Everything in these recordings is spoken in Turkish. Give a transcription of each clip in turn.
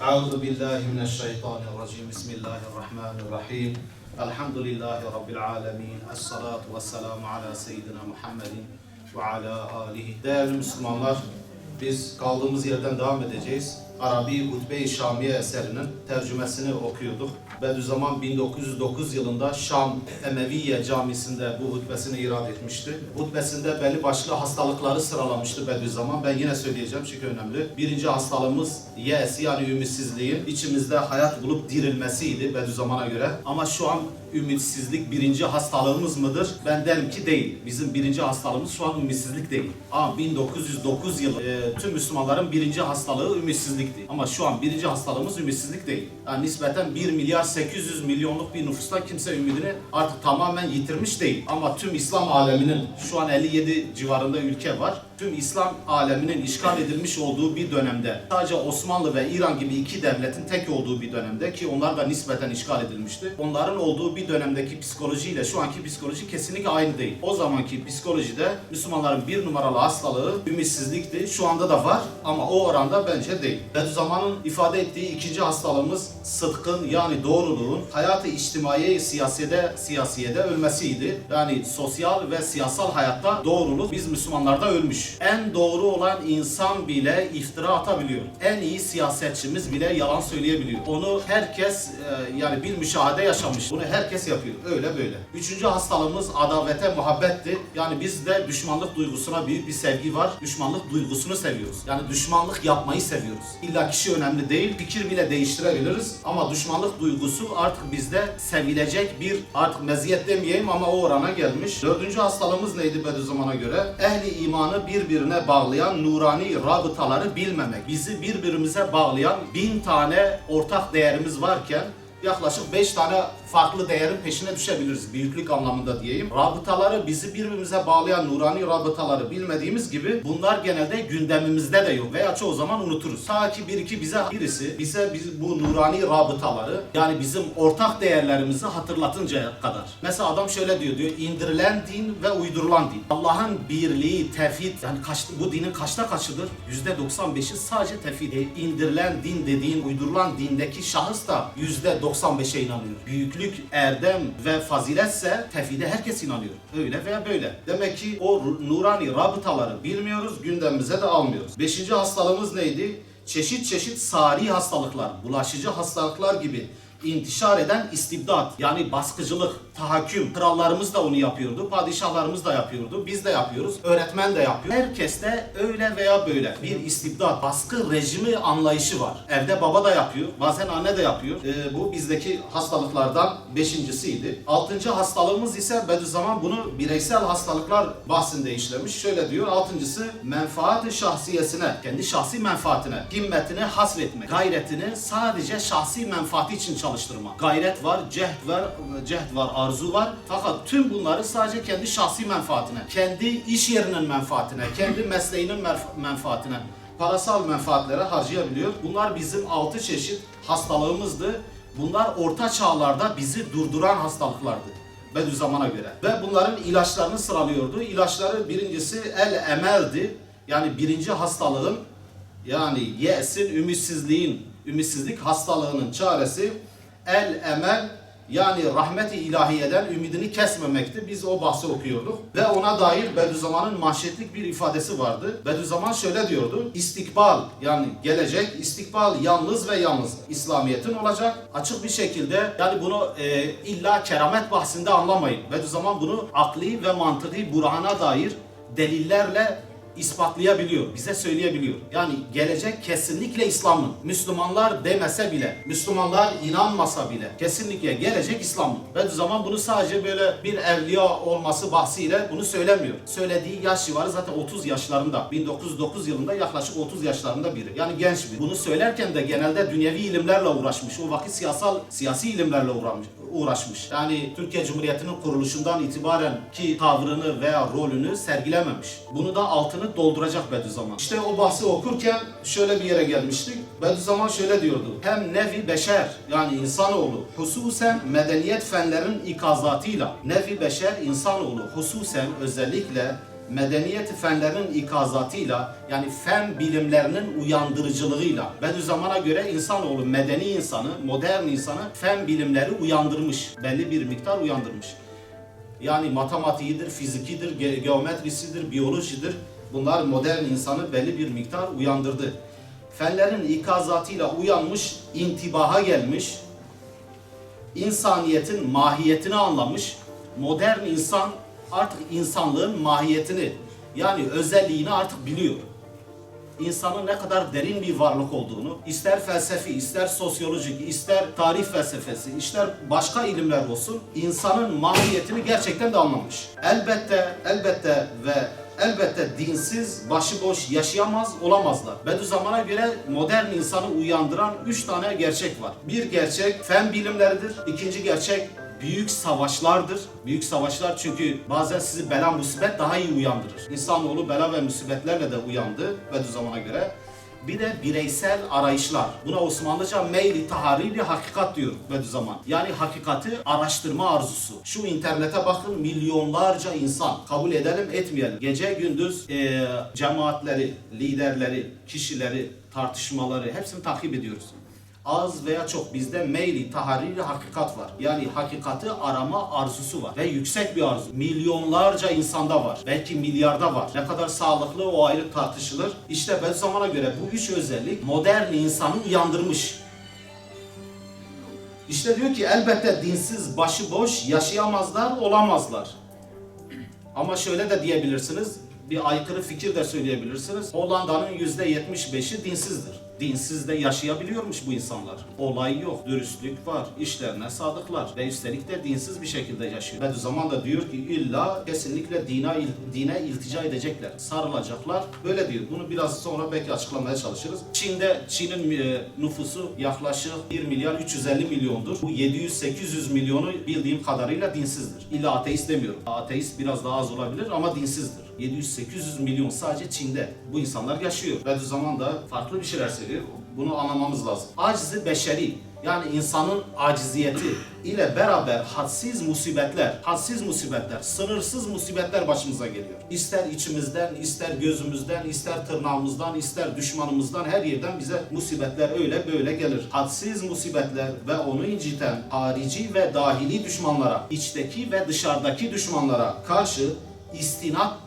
أعوذ بالله من الشيطان الرجيم بسم الله الرحمن الرحيم الحمد لله رب العالمين الصلاة والسلام على سيدنا محمد وعلى آله Değerli Müslümanlar, biz kaldığımız yerden devam edeceğiz. Arabi Hutbe-i Şamiye eserinin tercümesini okuyorduk. Bediüzzaman 1909 yılında Şam Emeviye Camisi'nde bu hutbesini irad etmişti. Hutbesinde belli başlı hastalıkları sıralamıştı Bediüzzaman. Ben yine söyleyeceğim çünkü önemli. Birinci hastalığımız yes yani ümitsizliğin içimizde hayat bulup dirilmesiydi Bediüzzaman'a göre. Ama şu an ümitsizlik birinci hastalığımız mıdır? Ben derim ki değil. Bizim birinci hastalığımız şu an ümitsizlik değil. Ama 1909 yılı e, tüm Müslümanların birinci hastalığı ümitsizlikti. Ama şu an birinci hastalığımız ümitsizlik değil. Yani nispeten 1 milyar 800 milyonluk bir nüfusta kimse ümidini artık tamamen yitirmiş değil. Ama tüm İslam aleminin şu an 57 civarında ülke var. Tüm İslam aleminin işgal edilmiş olduğu bir dönemde sadece Osmanlı ve İran gibi iki devletin tek olduğu bir dönemde ki onlar da nispeten işgal edilmişti. Onların olduğu bir dönemdeki psikolojiyle şu anki psikoloji kesinlikle aynı değil. O zamanki psikolojide Müslümanların bir numaralı hastalığı ümitsizlikti. Şu anda da var ama o oranda bence değil. Bediüzzaman'ın ifade ettiği ikinci hastalığımız sıdkın yani doğruluğun hayatı içtimai siyasede siyasiyede ölmesiydi. Yani sosyal ve siyasal hayatta doğruluk biz Müslümanlarda ölmüş. En doğru olan insan bile iftira atabiliyor. En iyi siyasetçimiz bile yalan söyleyebiliyor. Onu herkes e, yani bir müşahede yaşamış. Bunu herkes yapıyor. Öyle böyle. Üçüncü hastalığımız adavete muhabbetti. Yani bizde düşmanlık duygusuna büyük bir sevgi var. Düşmanlık duygusunu seviyoruz. Yani düşmanlık yapmayı seviyoruz. İlla kişi önemli değil. Fikir bile değiştirebiliriz. Ama düşmanlık duygusu artık bizde sevilecek bir artık meziyet demeyeyim ama o orana gelmiş. Dördüncü hastalığımız neydi Bediüzzaman'a göre? Ehli imanı birbirine bağlayan nurani rabıtaları bilmemek. Bizi birbirimize bağlayan bin tane ortak değerimiz varken yaklaşık 5 tane farklı değerin peşine düşebiliriz büyüklük anlamında diyeyim. Rabıtaları bizi birbirimize bağlayan nurani rabıtaları bilmediğimiz gibi bunlar genelde gündemimizde de yok veya çoğu zaman unuturuz. Ta ki bir iki bize birisi bize biz bu nurani rabıtaları yani bizim ortak değerlerimizi hatırlatıncaya kadar. Mesela adam şöyle diyor diyor indirilen din ve uydurulan din. Allah'ın birliği, tevhid yani kaç, bu dinin kaçta kaçıdır? %95'i sadece tevhid. E, indirilen din dediğin uydurulan dindeki şahıs da %95'e inanıyor. Büyüklük, erdem ve faziletse tevhide herkes inanıyor. Öyle veya böyle. Demek ki o nurani rabıtaları bilmiyoruz, gündemimize de almıyoruz. Beşinci hastalığımız neydi? Çeşit çeşit sari hastalıklar, bulaşıcı hastalıklar gibi intişar eden istibdat yani baskıcılık, tahakküm. Krallarımız da onu yapıyordu, padişahlarımız da yapıyordu, biz de yapıyoruz, öğretmen de yapıyor. Herkeste öyle veya böyle bir istibdat, baskı rejimi anlayışı var. Evde baba da yapıyor, bazen anne de yapıyor. Ee, bu bizdeki hastalıklardan beşincisiydi. Altıncı hastalığımız ise Bediüzzaman bunu bireysel hastalıklar bahsinde işlemiş. Şöyle diyor, altıncısı menfaat şahsiyesine, kendi şahsi menfaatine, himmetine hasretmek, gayretini sadece şahsi menfaati için çalıştırma. Gayret var, cehd var, cehd var, arzu var. Fakat tüm bunları sadece kendi şahsi menfaatine, kendi iş yerinin menfaatine, kendi mesleğinin menf- menfaatine, parasal menfaatlere harcayabiliyor. Bunlar bizim altı çeşit hastalığımızdı. Bunlar orta çağlarda bizi durduran hastalıklardı. Bediüzzaman'a göre. Ve bunların ilaçlarını sıralıyordu. İlaçları birincisi el emeldi. Yani birinci hastalığın yani yesin, ümitsizliğin, ümitsizlik hastalığının çaresi el emel yani rahmeti ilahiyeden ümidini kesmemekti. Biz o bahsi okuyorduk. Ve ona dair Bediüzzaman'ın manşetlik bir ifadesi vardı. Bediüzzaman şöyle diyordu. İstikbal yani gelecek istikbal yalnız ve yalnız İslamiyet'in olacak. Açık bir şekilde yani bunu e, illa keramet bahsinde anlamayın. Bediüzzaman bunu akli ve mantıki burhana dair delillerle ispatlayabiliyor, bize söyleyebiliyor. Yani gelecek kesinlikle İslam'ın. Müslümanlar demese bile, Müslümanlar inanmasa bile kesinlikle gelecek İslam'ın. Bediüzzaman bunu sadece böyle bir evliya olması bahsiyle bunu söylemiyor. Söylediği yaş civarı zaten 30 yaşlarında. 1909 yılında yaklaşık 30 yaşlarında biri. Yani genç biri. Bunu söylerken de genelde dünyevi ilimlerle uğraşmış. O vakit siyasal siyasi ilimlerle uğraşmış uğraşmış. Yani Türkiye Cumhuriyeti'nin kuruluşundan itibaren ki tavrını veya rolünü sergilememiş. Bunu da altını dolduracak Bediüzzaman. İşte o bahsi okurken şöyle bir yere gelmiştik. Bediüzzaman şöyle diyordu. Hem nevi beşer yani insanoğlu hususen medeniyet fenlerin ikazatıyla nevi beşer insanoğlu hususen özellikle medeniyet fenlerinin ikazatıyla yani fen bilimlerinin uyandırıcılığıyla Bediüzzaman'a göre insanoğlu medeni insanı, modern insanı fen bilimleri uyandırmış. Belli bir miktar uyandırmış. Yani matematiğidir, fizikidir, ge- geometrisidir, biyolojidir. Bunlar modern insanı belli bir miktar uyandırdı. Fenlerin ikazatıyla uyanmış, intibaha gelmiş, insaniyetin mahiyetini anlamış. Modern insan artık insanlığın mahiyetini yani özelliğini artık biliyor. İnsanın ne kadar derin bir varlık olduğunu, ister felsefi, ister sosyolojik, ister tarih felsefesi, ister başka ilimler olsun, insanın mahiyetini gerçekten de anlamış. Elbette, elbette ve elbette dinsiz, başıboş yaşayamaz, olamazlar. Bediüzzaman'a göre modern insanı uyandıran üç tane gerçek var. Bir gerçek fen bilimleridir. İkinci gerçek büyük savaşlardır. Büyük savaşlar çünkü bazen sizi bela musibet daha iyi uyandırır. İnsanoğlu bela ve musibetlerle de uyandı Bediüzzaman'a göre. Bir de bireysel arayışlar. Buna Osmanlıca meyli tahariri hakikat diyor Bediüzzaman. Yani hakikati araştırma arzusu. Şu internete bakın milyonlarca insan. Kabul edelim etmeyelim. Gece gündüz eee, cemaatleri, liderleri, kişileri, tartışmaları hepsini takip ediyoruz az veya çok bizde meyli, tahariri hakikat var. Yani hakikati arama arzusu var ve yüksek bir arzu. Milyonlarca insanda var. Belki milyarda var. Ne kadar sağlıklı o ayrı tartışılır. İşte ben zamana göre bu üç özellik modern insanı uyandırmış. İşte diyor ki elbette dinsiz, başıboş yaşayamazlar, olamazlar. Ama şöyle de diyebilirsiniz, bir aykırı fikir de söyleyebilirsiniz. Hollanda'nın %75'i dinsizdir. Dinsiz de yaşayabiliyormuş bu insanlar. Olay yok, dürüstlük var, işlerine sadıklar ve üstelik de dinsiz bir şekilde yaşıyor. Bediüzzaman da diyor ki illa kesinlikle dine, dine iltica edecekler, sarılacaklar. Böyle diyor. Bunu biraz sonra belki açıklamaya çalışırız. Çin'de, Çin'in e, nüfusu yaklaşık 1 milyar 350 milyondur. Bu 700-800 milyonu bildiğim kadarıyla dinsizdir. İlla ateist demiyorum. Ateist biraz daha az olabilir ama dinsizdir. 700-800 milyon sadece Çin'de bu insanlar yaşıyor. Bediüzzaman da farklı bir şeyler söylüyor. Bunu anlamamız lazım. Acizi beşeri yani insanın aciziyeti ile beraber hadsiz musibetler, hadsiz musibetler, sınırsız musibetler başımıza geliyor. İster içimizden, ister gözümüzden, ister tırnağımızdan, ister düşmanımızdan her yerden bize musibetler öyle böyle gelir. Hadsiz musibetler ve onu inciten harici ve dahili düşmanlara, içteki ve dışarıdaki düşmanlara karşı istinat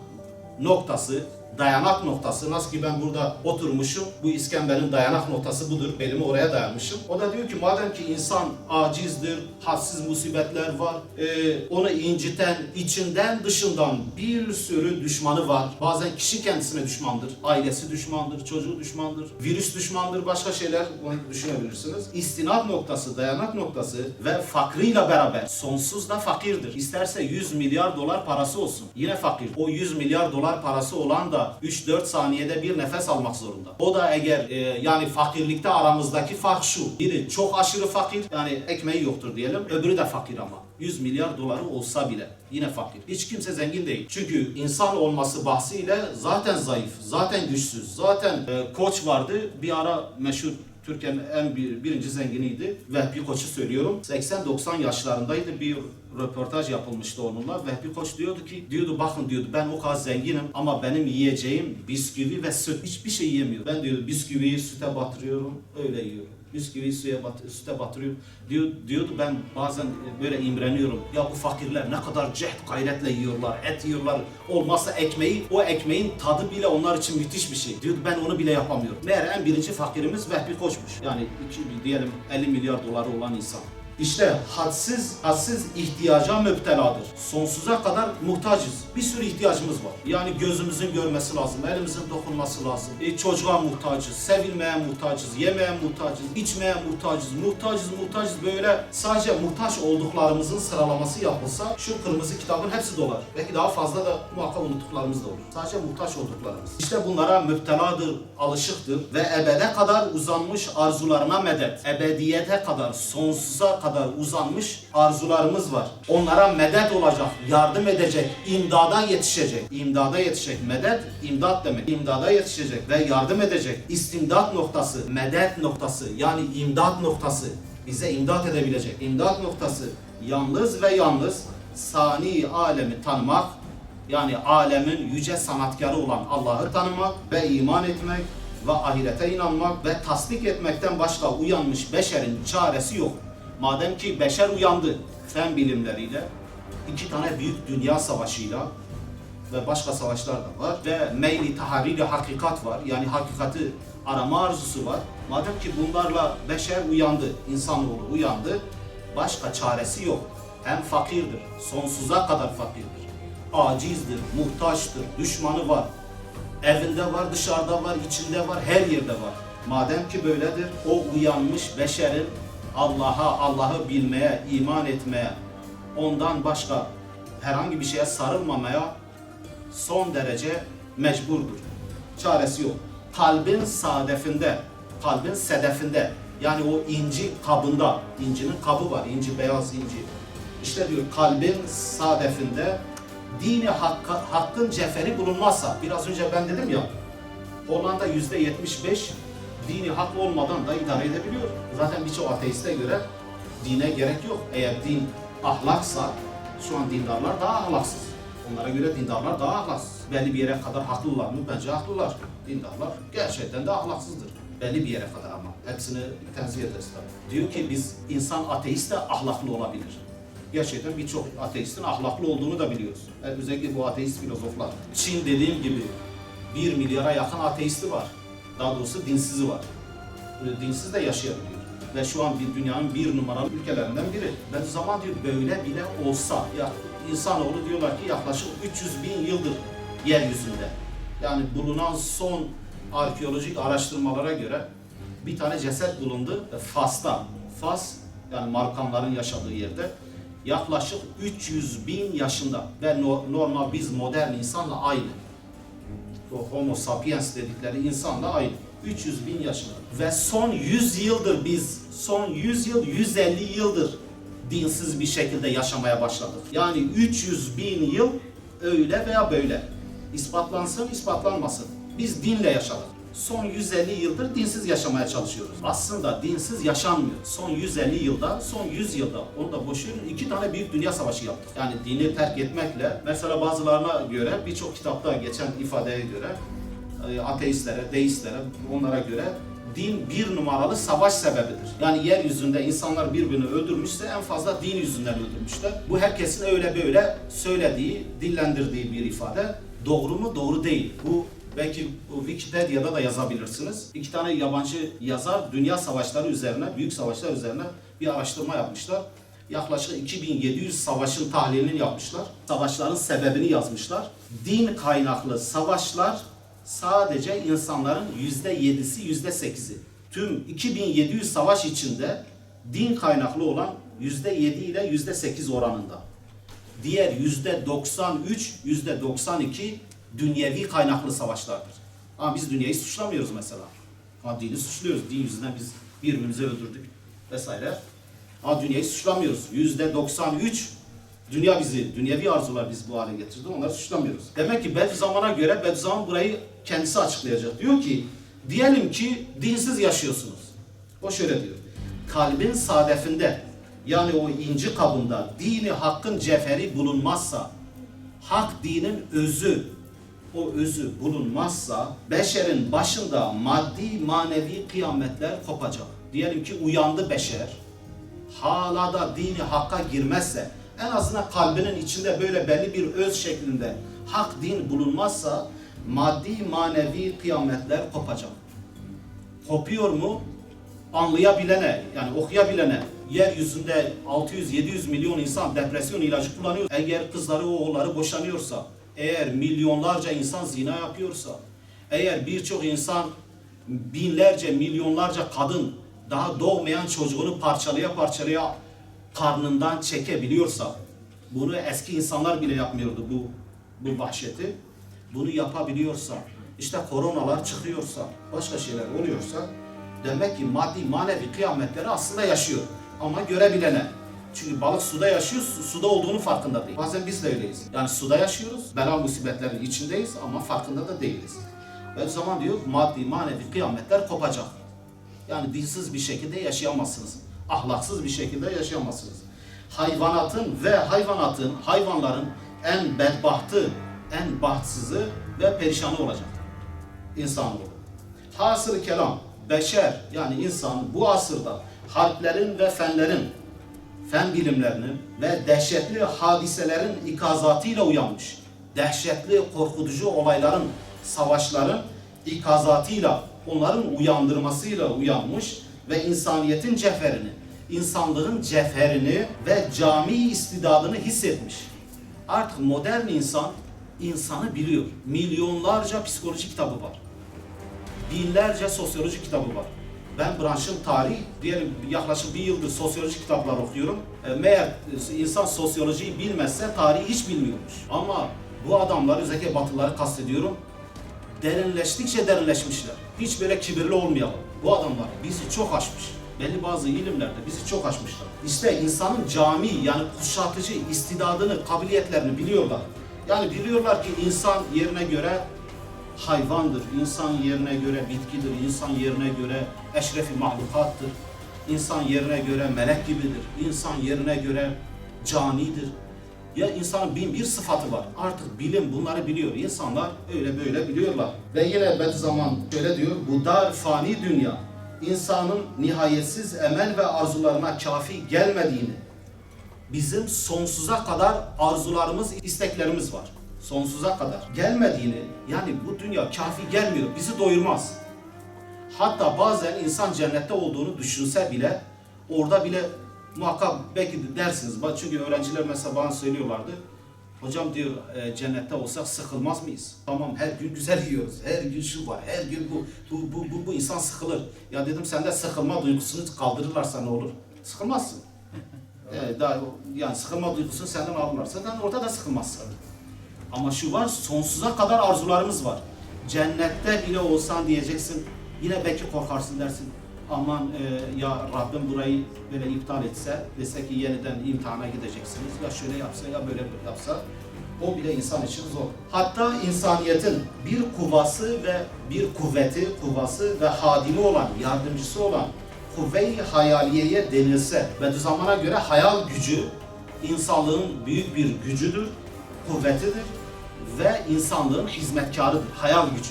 noktası, dayanak noktası. Nasıl ki ben burada oturmuşum, bu İskender'in dayanak noktası budur. Belimi oraya dayanmışım. O da diyor ki madem ki insan acizdir, hadsiz musibetler var, e, onu inciten içinden dışından bir sürü düşmanı var. Bazen kişi kendisine düşmandır, ailesi düşmandır, çocuğu düşmandır, virüs düşmandır, başka şeyler onu düşünebilirsiniz. İstinat noktası, dayanak noktası ve fakrıyla beraber sonsuz da fakirdir. İsterse 100 milyar dolar parası olsun. Yine fakir. O 100 milyar dolar parası olan da 3-4 saniyede bir nefes almak zorunda. O da eğer e, yani fakirlikte aramızdaki fark şu. Biri çok aşırı fakir yani ekmeği yoktur diyelim. Öbürü de fakir ama. 100 milyar doları olsa bile yine fakir. Hiç kimse zengin değil. Çünkü insan olması bahsiyle zaten zayıf, zaten güçsüz, zaten e, koç vardı. Bir ara meşhur Türkiye'nin en bir, birinci zenginiydi. Vehbi Koç'u söylüyorum. 80-90 yaşlarındaydı. Bir röportaj yapılmıştı onunla. Vehbi Koç diyordu ki, diyordu bakın diyordu ben o kadar zenginim ama benim yiyeceğim bisküvi ve süt. Hiçbir şey yemiyor. Ben diyordu bisküviyi süte batırıyorum, öyle yiyorum. Bisküviyi suya bat, süte batırıyorum. Diyor, diyordu ben bazen böyle imreniyorum. Ya bu fakirler ne kadar cehd gayretle yiyorlar, et yiyorlar. Olmazsa ekmeği, o ekmeğin tadı bile onlar için müthiş bir şey. Diyordu ben onu bile yapamıyorum. Meğer en birinci fakirimiz Vehbi Koç'muş. Yani iki, diyelim 50 milyar doları olan insan. İşte hadsiz, hadsiz ihtiyaca müpteladır. Sonsuza kadar muhtacız. Bir sürü ihtiyacımız var. Yani gözümüzün görmesi lazım, elimizin dokunması lazım. E, çocuğa muhtacız, sevilmeye muhtacız, yemeğe muhtacız, içmeye muhtacız, muhtacız, muhtacız böyle sadece muhtaç olduklarımızın sıralaması yapılsa şu kırmızı kitabın hepsi dolar. Belki daha fazla da muhakkak unuttuklarımız da olur. Sadece muhtaç olduklarımız. İşte bunlara müpteladır, alışıktır ve ebede kadar uzanmış arzularına medet. Ebediyete kadar, sonsuza kadar uzanmış arzularımız var. Onlara medet olacak, yardım edecek, imdada yetişecek. İmdada yetişecek. Medet, imdat demek. İmdada yetişecek ve yardım edecek. İstimdat noktası, medet noktası yani imdat noktası bize imdat edebilecek. İmdat noktası yalnız ve yalnız sani alemi tanımak Yani alemin yüce sanatkarı olan Allah'ı tanımak ve iman etmek ve ahirete inanmak ve tasdik etmekten başka uyanmış beşerin çaresi yok. Madem ki beşer uyandı fen bilimleriyle, iki tane büyük dünya savaşıyla ve başka savaşlar da var ve meyli tahariri hakikat var. Yani hakikati arama arzusu var. Madem ki bunlarla beşer uyandı, insanoğlu uyandı, başka çaresi yok. Hem fakirdir, sonsuza kadar fakirdir. Acizdir, muhtaçtır, düşmanı var. Evinde var, dışarıda var, içinde var, her yerde var. Madem ki böyledir, o uyanmış beşerin Allah'a, Allah'ı bilmeye, iman etmeye, ondan başka herhangi bir şeye sarılmamaya son derece mecburdur. Çaresi yok. Kalbin sadefinde, kalbin sedefinde yani o inci kabında, incinin kabı var, inci beyaz inci. İşte diyor kalbin sadefinde dini hakka, hakkın ceferi bulunmazsa, biraz önce ben dedim ya, Hollanda yüzde 75 dini hak olmadan da idare edebiliyor. Zaten birçok ateiste göre dine gerek yok. Eğer din ahlaksa, şu an dindarlar daha ahlaksız. Onlara göre dindarlar daha ahlaksız. Belli bir yere kadar haklılar mı? Bence haklılar. Dindarlar gerçekten de ahlaksızdır. Belli bir yere kadar ama. Hepsini tenzih ederiz tabii. Diyor ki biz insan ateist de ahlaklı olabilir. Gerçekten birçok ateistin ahlaklı olduğunu da biliyoruz. Yani özellikle bu ateist filozoflar. Çin dediğim gibi bir milyara yakın ateisti var. Daha doğrusu dinsizi var. Dinsiz de yaşayabiliyor. Ve şu an bir dünyanın bir numaralı ülkelerinden biri. Ben zaman diyor böyle bile olsa ya insanoğlu diyorlar ki yaklaşık 300 bin yıldır yeryüzünde. Yani bulunan son arkeolojik araştırmalara göre bir tane ceset bulundu Fas'ta. Fas yani Markanların yaşadığı yerde yaklaşık 300 bin yaşında ve no- normal biz modern insanla aynı o homo sapiens dedikleri insanla aynı. 300 bin yaşında. Ve son 100 yıldır biz, son 100 yıl, 150 yıldır dinsiz bir şekilde yaşamaya başladık. Yani 300 bin yıl öyle veya böyle. İspatlansın, ispatlanmasın. Biz dinle yaşadık. Son 150 yıldır dinsiz yaşamaya çalışıyoruz. Aslında dinsiz yaşanmıyor. Son 150 yılda, son 100 yılda, onu da boş verin, iki tane büyük dünya savaşı yaptık. Yani dini terk etmekle, mesela bazılarına göre, birçok kitapta geçen ifadeye göre, e, ateistlere, deistlere, onlara göre din bir numaralı savaş sebebidir. Yani yeryüzünde insanlar birbirini öldürmüşse en fazla din yüzünden öldürmüşler. Bu herkesin öyle böyle söylediği, dillendirdiği bir ifade. Doğru mu? Doğru değil. Bu belki bu Wikipedia'da da yazabilirsiniz. İki tane yabancı yazar dünya savaşları üzerine, büyük savaşlar üzerine bir araştırma yapmışlar. Yaklaşık 2700 savaşın tahlilini yapmışlar. Savaşların sebebini yazmışlar. Din kaynaklı savaşlar sadece insanların yüzde yedisi, yüzde sekizi. Tüm 2700 savaş içinde din kaynaklı olan yüzde yedi ile yüzde sekiz oranında. Diğer yüzde 93, yüzde 92 dünyevi kaynaklı savaşlardır. Ama biz dünyayı suçlamıyoruz mesela. Ama dini suçluyoruz. Din yüzünden biz birbirimizi öldürdük vesaire. Ama dünyayı suçlamıyoruz. Yüzde 93 dünya bizi, dünyevi arzular bizi bu hale getirdi. Onları suçlamıyoruz. Demek ki Bediüzzaman'a göre Bediüzzaman burayı kendisi açıklayacak. Diyor ki, diyelim ki dinsiz yaşıyorsunuz. O şöyle diyor. Kalbin sadefinde yani o inci kabında dini hakkın ceferi bulunmazsa, hak dinin özü, o özü bulunmazsa beşerin başında maddi manevi kıyametler kopacak. Diyelim ki uyandı beşer, hala da dini hakka girmezse, en azından kalbinin içinde böyle belli bir öz şeklinde hak din bulunmazsa maddi manevi kıyametler kopacak. Kopuyor mu? Anlayabilene, yani okuyabilene, yeryüzünde 600-700 milyon insan depresyon ilacı kullanıyor. Eğer kızları oğulları boşanıyorsa, eğer milyonlarca insan zina yapıyorsa, eğer birçok insan binlerce, milyonlarca kadın daha doğmayan çocuğunu parçalaya parçalaya karnından çekebiliyorsa, bunu eski insanlar bile yapmıyordu bu bu vahşeti. Bunu yapabiliyorsa, işte koronalar çıkıyorsa, başka şeyler oluyorsa demek ki maddi manevi kıyametleri aslında yaşıyor. Ama görebilene. Çünkü balık suda yaşıyor, su- suda olduğunu farkında değil. Bazen biz de öyleyiz. Yani suda yaşıyoruz, bela musibetlerin içindeyiz ama farkında da değiliz. Ve o zaman diyor maddi manevi kıyametler kopacak. Yani dinsiz bir şekilde yaşayamazsınız. Ahlaksız bir şekilde yaşayamazsınız. Hayvanatın ve hayvanatın, hayvanların en bedbahtı en bahtsızı ve perişanı olacak insanoğlu. Hasır kelam, beşer yani insan bu asırda harplerin ve fenlerin, fen bilimlerinin ve dehşetli hadiselerin ikazatıyla uyanmış. Dehşetli, korkutucu olayların, savaşların ikazatıyla, onların uyandırmasıyla uyanmış ve insaniyetin cevherini, insanlığın cevherini ve cami istidadını hissetmiş. Artık modern insan insanı biliyor. Milyonlarca psikoloji kitabı var binlerce sosyoloji kitabı var. Ben branşım tarih, diyelim yaklaşık bir yıldır sosyoloji kitaplar okuyorum. E, meğer insan sosyolojiyi bilmezse tarihi hiç bilmiyormuş. Ama bu adamlar, özellikle Batılıları kastediyorum, derinleştikçe derinleşmişler. Hiç böyle kibirli olmayalım. Bu adamlar bizi çok aşmış. Belli bazı ilimlerde bizi çok aşmışlar. İşte insanın cami yani kuşatıcı istidadını, kabiliyetlerini biliyorlar. Yani biliyorlar ki insan yerine göre hayvandır, insan yerine göre bitkidir, insan yerine göre eşrefi mahlukattır, insan yerine göre melek gibidir, insan yerine göre canidir. Ya insanın bin bir sıfatı var. Artık bilim bunları biliyor. İnsanlar öyle böyle biliyorlar. Ve yine Bediüzzaman şöyle diyor. Bu dar fani dünya insanın nihayetsiz emel ve arzularına kafi gelmediğini, bizim sonsuza kadar arzularımız, isteklerimiz var. Sonsuza kadar gelmediğini, yani bu dünya kafi gelmiyor, bizi doyurmaz. Hatta bazen insan cennette olduğunu düşünse bile, orada bile muhakkak belki dersiniz. Bak Çünkü öğrenciler mesela bana söylüyorlardı. Hocam diyor e, cennette olsak sıkılmaz mıyız? Tamam her gün güzel yiyoruz. Her gün şu var. Her gün bu. Bu, bu, bu, bu insan sıkılır. Ya dedim sende sıkılma duygusunu kaldırırlarsa ne olur? Sıkılmazsın. Evet, daha, yani sıkılma duygusunu senden alırlarsa sen orada da sıkılmazsın. Ama şu var, sonsuza kadar arzularımız var. Cennette bile olsan diyeceksin, yine belki korkarsın dersin. Aman e, ya Rabbim burayı böyle iptal etse, dese ki yeniden imtihana gideceksiniz. Ya şöyle yapsa ya böyle yapsa, o bile insan için zor. Hatta insaniyetin bir kuvvası ve bir kuvveti, kuvvası ve hadimi olan, yardımcısı olan kuvve-i hayaliyeye denilse ve zamana göre hayal gücü insanlığın büyük bir gücüdür, kuvvetidir ve insanlığın hizmetkarıdır, hayal gücü.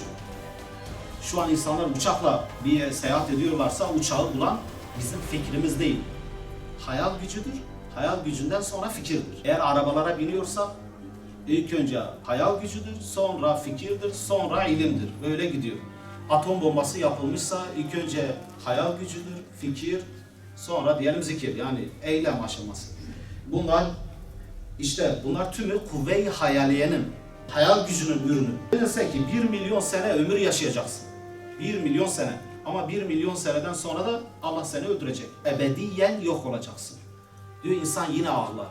Şu an insanlar uçakla bir yere seyahat ediyorlarsa uçağı bulan bizim fikrimiz değil. Hayal gücüdür. Hayal gücünden sonra fikirdir. Eğer arabalara biniyorsa ilk önce hayal gücüdür, sonra fikirdir, sonra ilimdir. Böyle gidiyor. Atom bombası yapılmışsa ilk önce hayal gücüdür, fikir, sonra diyelim zikir yani eylem aşaması. Bunlar işte bunlar tümü kuvve-i hayaliyenin, hayal gücünün ürünü. Denilse ki 1 milyon sene ömür yaşayacaksın. 1 milyon sene. Ama 1 milyon seneden sonra da Allah seni öldürecek. Ebediyen yok olacaksın. Diyor insan yine ağlar.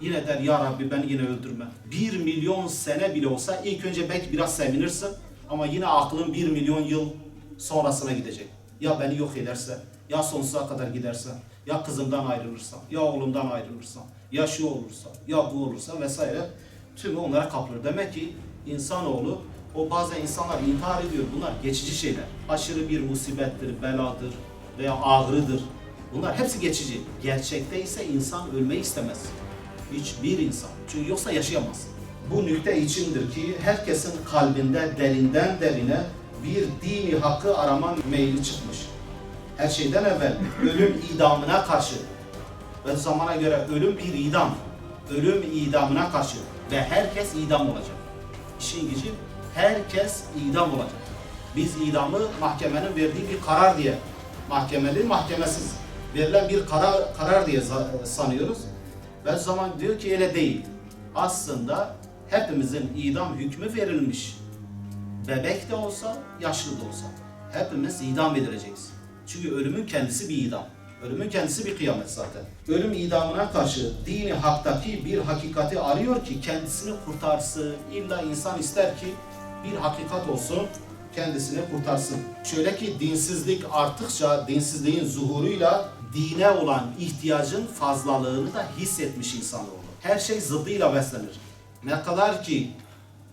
Yine der ya Rabbi beni yine öldürme. 1 milyon sene bile olsa ilk önce belki biraz sevinirsin ama yine aklın 1 milyon yıl sonrasına gidecek. Ya beni yok ederse, ya sonsuza kadar giderse, ya kızımdan ayrılırsam, ya oğlumdan ayrılırsam, ya şu olursa, ya bu olursa vesaire tümü onlara kapılır. Demek ki insanoğlu o bazen insanlar intihar ediyor. Bunlar geçici şeyler. Aşırı bir musibettir, beladır veya ağrıdır. Bunlar hepsi geçici. Gerçekte ise insan ölmeyi istemez. Hiçbir insan. Çünkü yoksa yaşayamaz. Bu nükte içindir ki herkesin kalbinde derinden derine bir dini hakkı arama meyli çıkmış. Her şeyden evvel ölüm idamına karşı ve zamana göre ölüm bir idam. Ölüm idamına karşı ve herkes idam olacak. İşin gücü herkes idam olacak. Biz idamı mahkemenin verdiği bir karar diye, mahkemeli mahkemesiz verilen bir karar, karar diye sanıyoruz. Ve zaman diyor ki öyle değil. Aslında hepimizin idam hükmü verilmiş. Bebek de olsa, yaşlı da olsa. Hepimiz idam edileceğiz. Çünkü ölümün kendisi bir idam. Ölümün kendisi bir kıyamet zaten. Ölüm idamına karşı dini haktaki bir hakikati arıyor ki kendisini kurtarsın. İlla insan ister ki bir hakikat olsun, kendisini kurtarsın. Şöyle ki dinsizlik arttıkça dinsizliğin zuhuruyla dine olan ihtiyacın fazlalığını da hissetmiş insanoğlu. Her şey zıddıyla beslenir. Ne kadar ki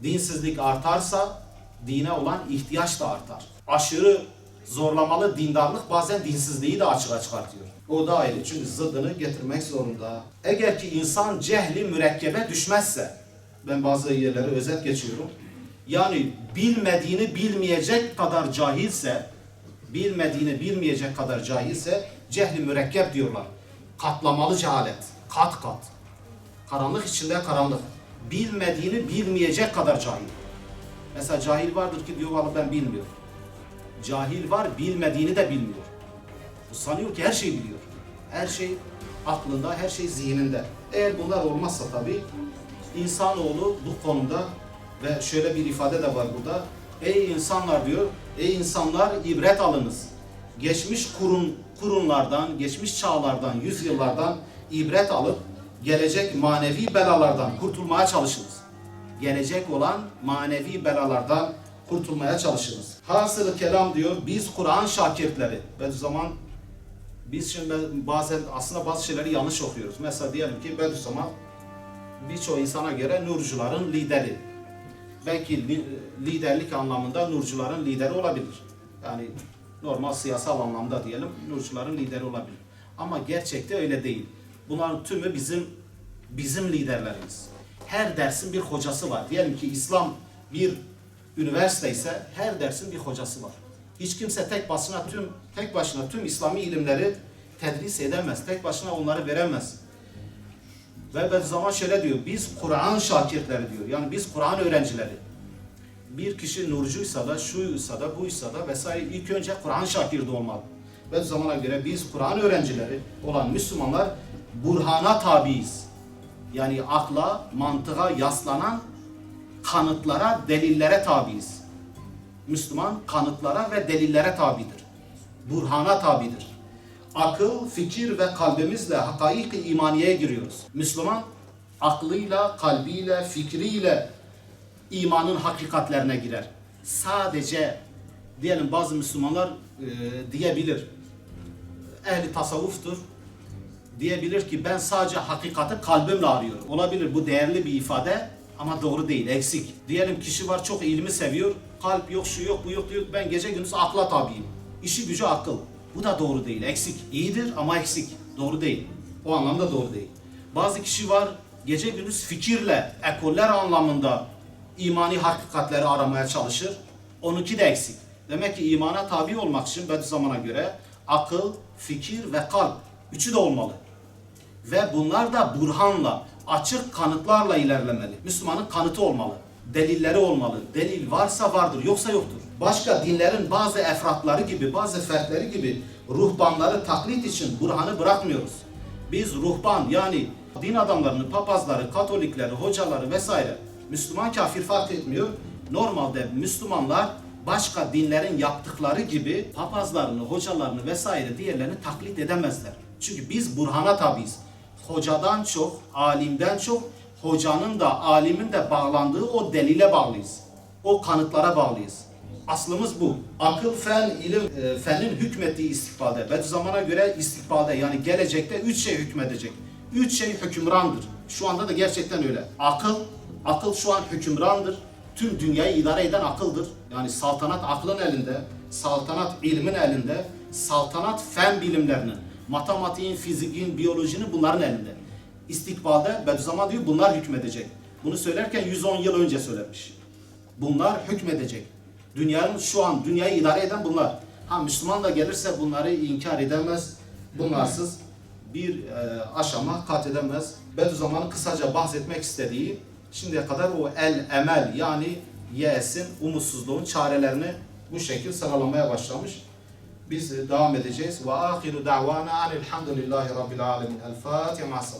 dinsizlik artarsa dine olan ihtiyaç da artar. Aşırı zorlamalı dindarlık bazen dinsizliği de açığa çıkartıyor. O da ayrı çünkü zıddını getirmek zorunda. Eğer ki insan cehli mürekkebe düşmezse, Ben bazı yerlere özet geçiyorum. Yani bilmediğini bilmeyecek kadar cahilse, bilmediğini bilmeyecek kadar cahilse cehli mürekkep diyorlar. Katlamalı cehalet. Kat kat. Karanlık içinde karanlık. Bilmediğini bilmeyecek kadar cahil. Mesela cahil vardır ki diyor vallahi ben bilmiyorum. Cahil var bilmediğini de bilmiyor. Bu sanıyor ki her şeyi biliyor. Her şey aklında, her şey zihninde. Eğer bunlar olmazsa tabii insanoğlu bu konuda ve şöyle bir ifade de var burada. Ey insanlar diyor, ey insanlar ibret alınız. Geçmiş kurun, kurunlardan, geçmiş çağlardan, yüzyıllardan ibret alıp gelecek manevi belalardan kurtulmaya çalışınız. Gelecek olan manevi belalardan kurtulmaya çalışınız. Hasılı kelam diyor, biz Kur'an şakirtleri. Bediüzzaman biz şimdi bazen aslında bazı şeyleri yanlış okuyoruz. Mesela diyelim ki Bediüzzaman birçok insana göre nurcuların lideri. Belki li- liderlik anlamında nurcuların lideri olabilir. Yani normal siyasal anlamda diyelim nurcuların lideri olabilir. Ama gerçekte öyle değil. Bunların tümü bizim bizim liderlerimiz. Her dersin bir hocası var. Diyelim ki İslam bir üniversite ise her dersin bir hocası var. Hiç kimse tek başına tüm tek başına tüm İslami ilimleri tedris edemez. Tek başına onları veremez. Ve ben zaman şöyle diyor, biz Kur'an şakirtleri diyor. Yani biz Kur'an öğrencileri. Bir kişi nurcuysa da, şuysa da, buysa da vesaire ilk önce Kur'an şakirdi olmalı. Ve zamana göre biz Kur'an öğrencileri olan Müslümanlar burhana tabiiz. Yani akla, mantığa yaslanan kanıtlara, delillere tabiiz. Müslüman kanıtlara ve delillere tabidir. Burhana tabidir. Akıl, fikir ve kalbimizle hakaik-i giriyoruz. Müslüman aklıyla, kalbiyle, fikriyle imanın hakikatlerine girer. Sadece diyelim bazı Müslümanlar e, diyebilir. Ehli tasavvuftur. Diyebilir ki ben sadece hakikati kalbimle arıyorum. Olabilir bu değerli bir ifade ama doğru değil, eksik. Diyelim kişi var çok ilmi seviyor. Kalp yok, şu yok, bu yok diyor. Ben gece gündüz akla tabiyim. İşi gücü akıl. Bu da doğru değil, eksik. İyidir ama eksik. Doğru değil. O anlamda doğru değil. Bazı kişi var gece gündüz fikirle, ekoller anlamında imani hakikatleri aramaya çalışır. Onunki de eksik. Demek ki imana tabi olmak için Bediüzzaman'a göre akıl, fikir ve kalp üçü de olmalı. Ve bunlar da burhanla, açık kanıtlarla ilerlemeli. Müslümanın kanıtı olmalı. Delilleri olmalı. Delil varsa vardır, yoksa yoktur. Başka dinlerin bazı efratları gibi, bazı fertleri gibi ruhbanları taklit için burhanı bırakmıyoruz. Biz ruhban yani din adamlarını, papazları, katolikleri, hocaları vesaire Müslüman kafir fark etmiyor. Normalde Müslümanlar başka dinlerin yaptıkları gibi papazlarını, hocalarını vesaire diğerlerini taklit edemezler. Çünkü biz burhana tabiiz. Hocadan çok, alimden çok, hocanın da, alimin de bağlandığı o delile bağlıyız. O kanıtlara bağlıyız. Aslımız bu. Akıl, fen, ilim, e, fenin hükmettiği istikbalde. Bediüzzaman'a göre istikbalde yani gelecekte üç şey hükmedecek. Üç şey hükümrandır. Şu anda da gerçekten öyle. Akıl, akıl şu an hükümrandır. Tüm dünyayı idare eden akıldır. Yani saltanat aklın elinde, saltanat ilmin elinde, saltanat fen bilimlerinin, matematiğin, fiziğin, biyolojinin bunların elinde. İstikbalde Bediüzzaman diyor bunlar hükmedecek. Bunu söylerken 110 yıl önce söylemiş. Bunlar hükmedecek. Dünyanın şu an dünyayı idare eden bunlar. Ha Müslüman da gelirse bunları inkar edemez. Bunlarsız bir e, aşama kat edemez. Bediüzzaman'ın kısaca bahsetmek istediği şimdiye kadar o el emel yani yesin, umutsuzluğun çarelerini bu şekil sıralamaya başlamış. Biz e, devam edeceğiz. Ve ahiru da'vana enelhamdülillahi rabbil alemin. El Fatiha ma'as.